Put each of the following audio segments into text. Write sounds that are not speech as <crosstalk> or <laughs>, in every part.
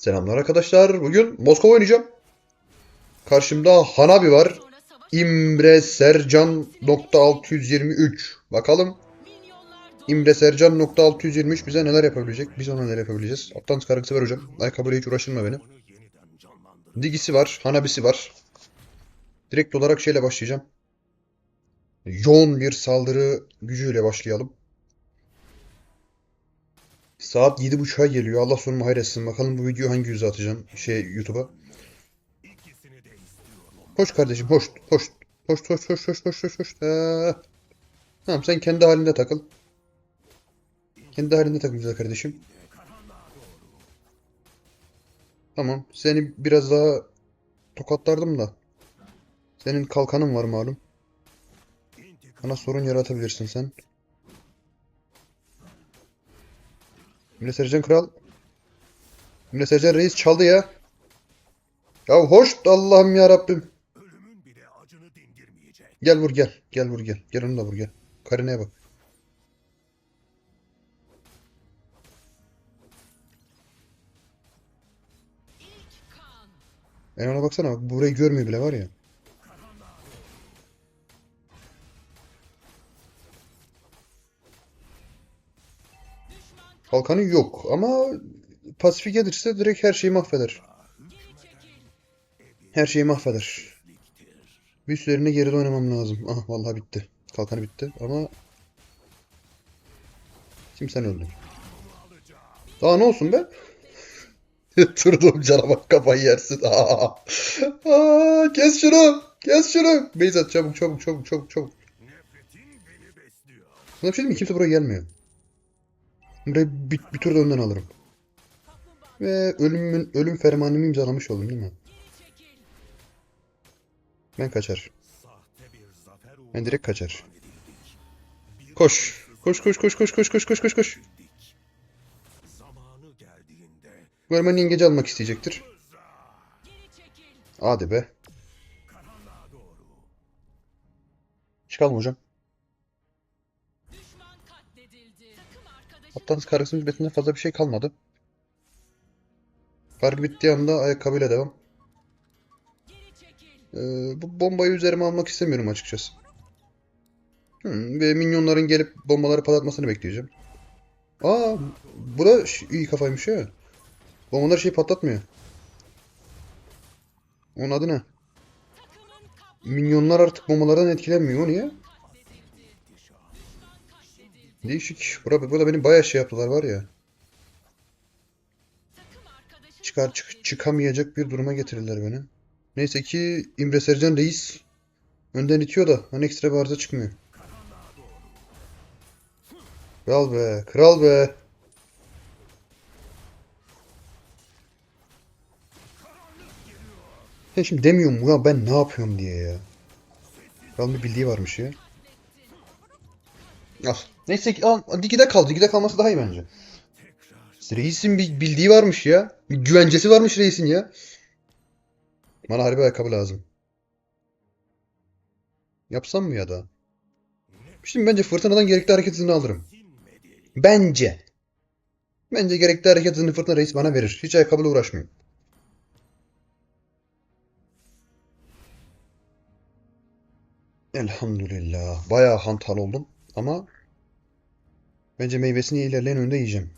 Selamlar arkadaşlar. Bugün Moskova oynayacağım. Karşımda Hanabi var. İmre Sercan nokta 623. Bakalım İmre Sercan nokta 623 bize neler yapabilecek? Biz ona neler yapabileceğiz? Aptan kargısı var hocam. Ayakkabıyla hiç uğraştırma beni. Digisi var. Hanabisi var. Direkt olarak şeyle başlayacağım. Yoğun bir saldırı gücüyle başlayalım. Saat 7.30'a geliyor. Allah sonumu hayretsin. Bakalım bu videoyu hangi yüze atacağım şey YouTube'a. Hoş kardeşim hoş hoş hoş hoş hoş hoş hoş hoş hoş. Tamam sen kendi halinde takıl. Kendi halinde takıl güzel kardeşim. Tamam seni biraz daha tokatlardım da. Senin kalkanın var malum. Bana sorun yaratabilirsin sen. Emre Sercan Kral. Emre Sercan Reis çaldı ya. Ya hoş Allah'ım ya Rabbim. Gel vur gel. Gel vur gel. Gel onu da vur gel. Karineye bak. En ona baksana bak burayı görmüyor bile var ya. Kalkanı yok ama pasifik gelirse direkt her şeyi mahveder. Her şeyi mahveder. Bir üzerine geride oynamam lazım. Ah vallahi bitti. Kalkanı bitti ama Şimdi sen öldün. Daha ne olsun be? <laughs> Turdum cana bak kafayı yersin. Aa, <laughs> Aa, kes şunu. Kes şunu. Beyzat çabuk çabuk çabuk çabuk çabuk. Sana bir şey mi? Kimse buraya gelmiyor. Burayı bir, bir tur da önden alırım. Ve ölümün ölüm fermanımı imzalamış oldum değil mi? Ben kaçar. Ben direkt kaçar. Koş. Koş koş koş koş koş koş koş koş koş. Ermeni yengeci almak isteyecektir. Hadi be. Çıkalım hocam. Hatta kargısının hizmetinden fazla bir şey kalmadı. Kargı bittiği anda ayakkabıyla devam. Ee, bu bombayı üzerime almak istemiyorum açıkçası. Hmm, ve minyonların gelip bombaları patlatmasını bekleyeceğim. Aa, bu da iyi kafaymış ya. Bombalar şey patlatmıyor. Onun adı ne? Minyonlar artık bombalardan etkilenmiyor. O niye? Değişik. Burada, burada beni bayağı şey yaptılar var ya. Çıkar çık, çıkamayacak bir duruma getirdiler beni. Neyse ki İmre Sercan Reis önden itiyor da hani ekstra bir arıza çıkmıyor. Kral be, kral be. Ya şimdi demiyorum ya ben ne yapıyorum diye ya. Kralın bir bildiği varmış ya. Al. Neyse ki al, digide kal. Digide kalması daha iyi bence. Reisin bir bildiği varmış ya. Bir güvencesi varmış reisin ya. Bana harbi ayakkabı lazım. Yapsam mı ya da? Şimdi bence fırtınadan gerekli hareket hızını alırım. Bence. Bence gerekli hareket hızını fırtına reis bana verir. Hiç ayakkabıyla uğraşmıyorum. Elhamdülillah. Bayağı hantal oldum. Ama bence meyvesini ilerleyen önde yiyeceğim.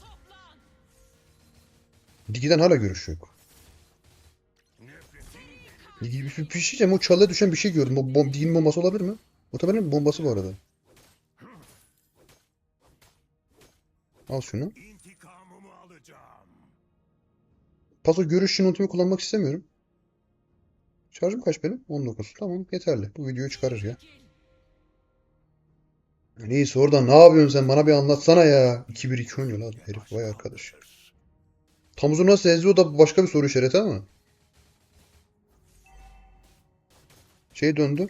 Digi'den hala görüş yok. Digi bir, diyeceğim. O çalıya düşen bir şey gördüm. O bom, Digi'nin bombası olabilir mi? Muhtemelen bombası bu arada. Al şunu. Paso görüşünün ultimi kullanmak istemiyorum. Şarjım kaç benim? 19. Tamam yeterli. Bu videoyu çıkarır ya. Neyse orada ne yapıyorsun sen? Bana bir anlatsana ya. 2-1-2 oynuyor lan herif. Vay arkadaş. Tamuzu nasıl eziyor da başka bir soru işareti ama. Şey döndü.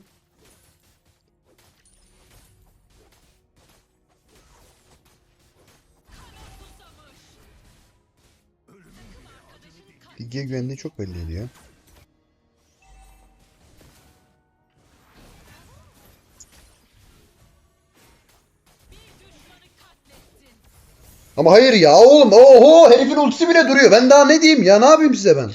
Bilgiye güvenliği çok belliydi ya. Ama hayır ya oğlum. Oho herifin ultisi bile duruyor. Ben daha ne diyeyim ya ne yapayım size ben?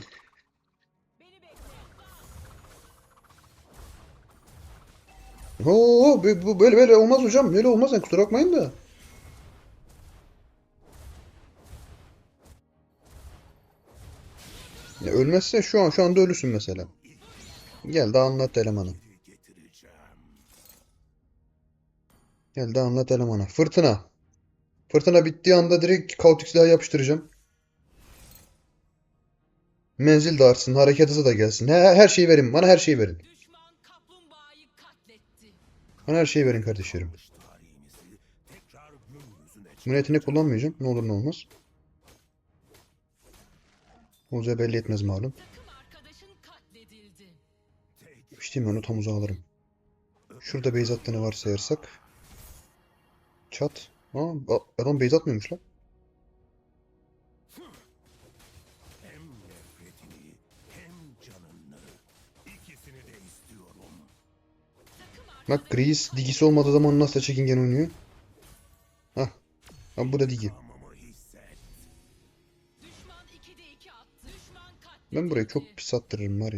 Oo, böyle böyle olmaz hocam. Böyle olmaz yani kusura bakmayın da. Ya ölmezse şu an şu anda ölüsün mesela. Gel de anlat elemanı. Gel de anlat elemana. Fırtına. Fırtına bittiği anda direkt kaotik silahı yapıştıracağım. Menzil de artsın, hareket hızı da gelsin. Her, her şeyi verin. Bana her şeyi verin. Bana her şeyi verin kardeşlerim. Cumhuriyetini kullanmayacağım. Ne olur ne olmaz. Oğuz'a belli etmez malum. İşte onu tam uzağa alırım. Şurada base attığını varsayarsak. Çat. Aa, a- adam base atmıyormuş lan. Bak Grease digisi olmadığı zaman nasıl çekingen oynuyor. Hah. Ha bu da digi. Amımı hisset. Düşman 2'de 2 attı. Düşman katledildi. Ben burayı çok pis attırırım var.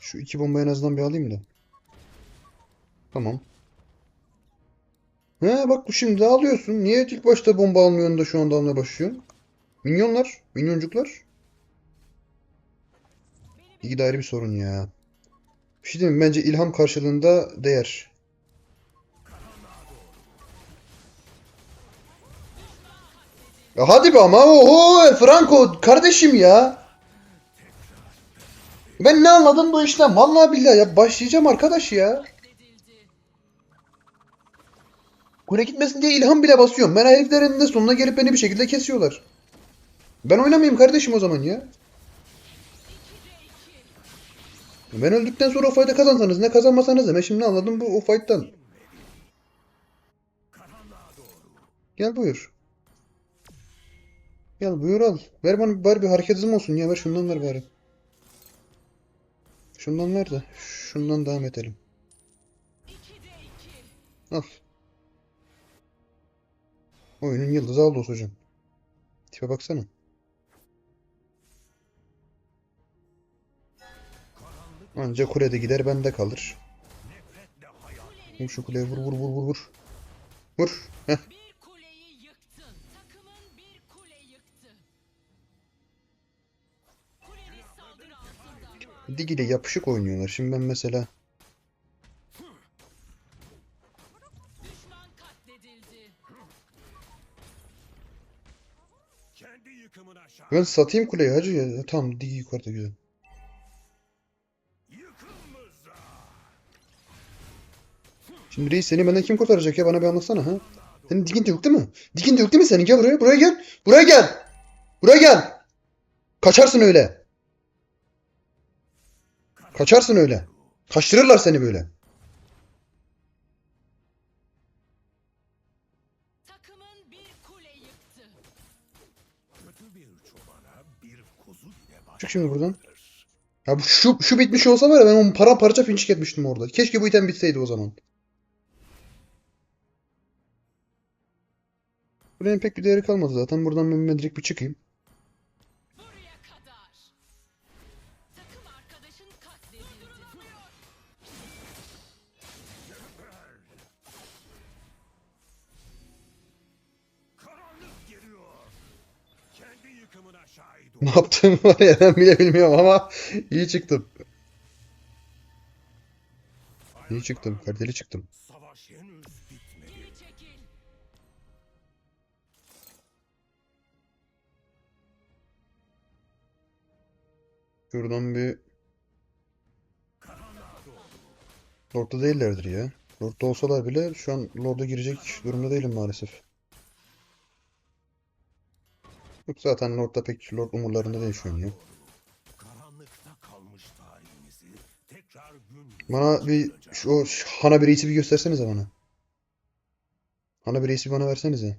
Şu iki bombayı en azından bir alayım da. Tamam. He bak bu şimdi alıyorsun. Niye ilk başta bomba almıyorsun da şu anda almaya başlıyorsun? Minyonlar, minyoncuklar. De ayrı bir sorun ya. Bir şey diyeyim? Bence ilham karşılığında değer. Ya hadi be ama oho Franco kardeşim ya. Ben ne anladım bu işten? Vallahi billahi ya başlayacağım arkadaş ya. Kule gitmesin diye ilham bile basıyorum. Ben heriflerin de sonuna gelip beni bir şekilde kesiyorlar. Ben oynamayayım kardeşim o zaman ya. 2'de 2. Ben öldükten sonra o fight'ı kazansanız ne kazanmasanız ne. Ben şimdi anladım bu o fight'tan. Gel buyur. Gel buyur al. Ver bana bari bir hareket hızım olsun ya. Ver şundan ver bari. Şundan ver de. Şundan devam edelim. 2'de 2. Al. Oyunun yıldızı Aldos hocam. Tipe baksana. Anca kulede gider bende kalır. Vur şu kuleye vur vur vur vur vur. Vur. Heh. Bir kuleyi yıktın. Takımın bir kule yıktı. Kuleniz saldırı altında. Dig ile yapışık oynuyorlar. Şimdi ben mesela ben satayım kuleyi hacı ya. Tamam Dig yukarıda güzel. Şimdi reis seni benden kim kurtaracak ya? Bana bir anlatsana ha. Senin digin de yok değil mi? Digin de yok değil mi senin? Gel buraya. Buraya gel. Buraya gel. Buraya gel. Kaçarsın öyle. Kaçarsın öyle. Kaçtırırlar seni böyle. Çık şimdi buradan. Ya bu şu, şu bitmiş olsa var ya ben onu paramparça finçik etmiştim orada. Keşke bu item bitseydi o zaman. Buranın pek bir değeri kalmadı zaten. Buradan ben, direkt bir çıkayım. Ne yaptığımı <laughs> var ya ben bile bilmiyorum ama iyi çıktım. İyi çıktım. Kaliteli çıktım. Şuradan bir... Lord'da değillerdir ya. Lord'da olsalar bile şu an Lord'a girecek durumda değilim maalesef. Yok zaten Lord'da pek Lord umurlarında değil şu an ya. Karanlıkta kalmış tarihimizi tekrar gün Bana bir şu o Hana bir reisi bir göstersenize bana. Hana bir reisi bana versenize.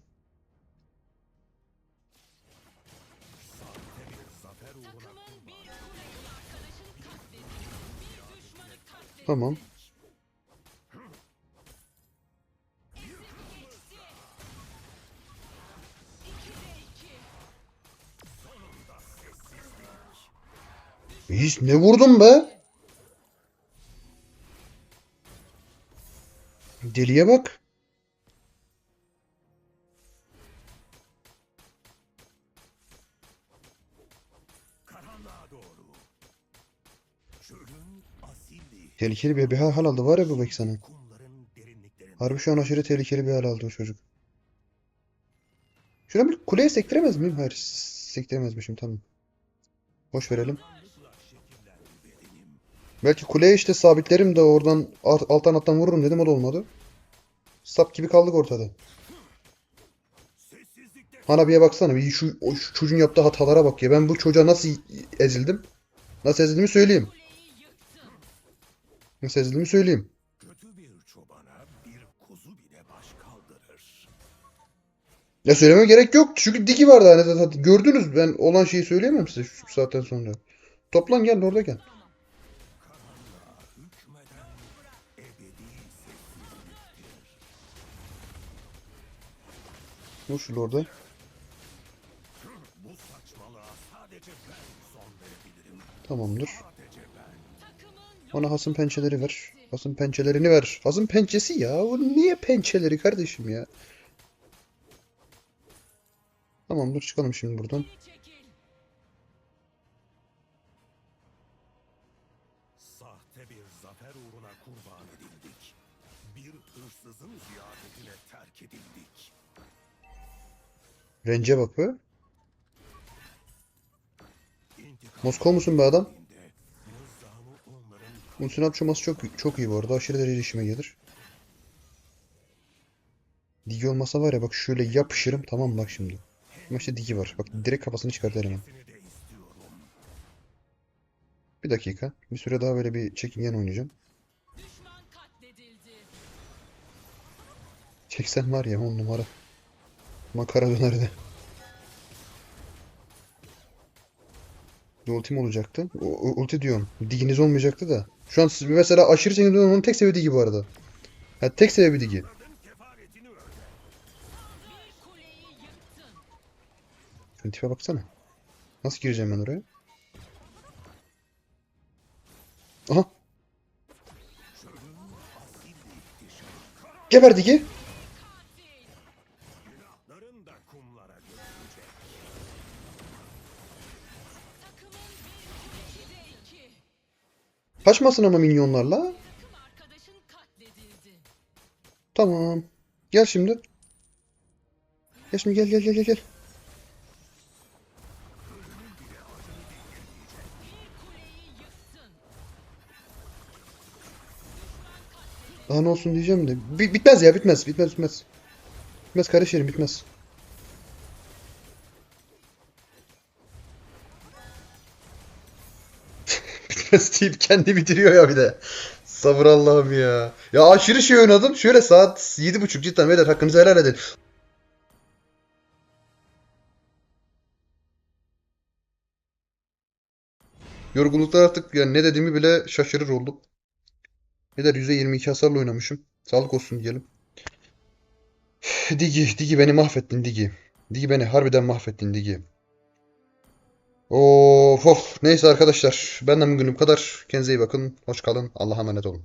zafer Reis ne vurdun be? Deliye bak. Tehlikeli bir, bir hal aldı var ya bu bek sana. Harbi şu an aşırı tehlikeli bir hal aldı o çocuk. Şuna bir kuleye sektiremez miyim? Hayır sektiremezmişim tamam. Boş verelim. Belki kuleye işte sabitlerim de oradan alt- alttan alttan vururum dedim o da olmadı. Sap gibi kaldık ortada. Hanabi'ye baksana bir şu, o- şu çocuğun yaptığı hatalara bak ya. Ben bu çocuğa nasıl ezildim? Nasıl ezildiğimi söyleyeyim. Nasıl ezildiğimi söyleyeyim. Ya söylememe gerek yok. Çünkü digi vardı hani zaten. Gördünüz ben olan şeyi söyleyemem size şu saatten sonra. Toplan gel orada gel. Vur şu orada. Tamamdır. Bana hasım pençeleri ver. Hasım pençelerini ver. Hasım pençesi ya. O niye pençeleri kardeşim ya? Tamamdır çıkalım şimdi buradan. Be. İntikam Moskova musun be adam? Unsin atışması çok çok iyi bu arada. Aşırı derecede işime gelir. Digi olmasa var ya bak şöyle yapışırım. Tamam bak şimdi. Ama işte digi var. Bak direkt kafasını çıkartır hemen. Bir dakika. Bir süre daha böyle bir çekingen oynayacağım. Çeksen var ya on numara. Makara dönerdi. Bir ultim olacaktı. O- ulti diyorum. Diginiz olmayacaktı da. Şu an siz mesela aşırı çekingen onun tek sebebi digi bu arada. Ha, tek sebebi digi. Şunun tipe baksana. Nasıl gireceğim ben oraya? Aha. Geber digi. Kaçmasın ama minyonlarla. Tamam. Gel şimdi. Gel şimdi gel gel gel gel. Daha ne olsun diyeceğim de. Bi- bitmez ya bitmez. Bitmez bitmez. Bitmez kardeşlerim bitmez. Bitmez deyip kendi bitiriyor ya bir de. Sabır Allah'ım ya. Ya aşırı şey oynadım. Şöyle saat yedi buçuk cidden beyler hakkınızı helal edin. Yorgunluktan artık yani ne dediğimi bile şaşırır oldum. Beyler %22 hasarla oynamışım. Sağlık olsun diyelim. Digi, Digi beni mahvettin Digi. Digi beni harbiden mahvettin Digi. Of of. Neyse arkadaşlar. Benden bugün bu kadar. Kendinize iyi bakın. Hoş kalın. Allah'a emanet olun.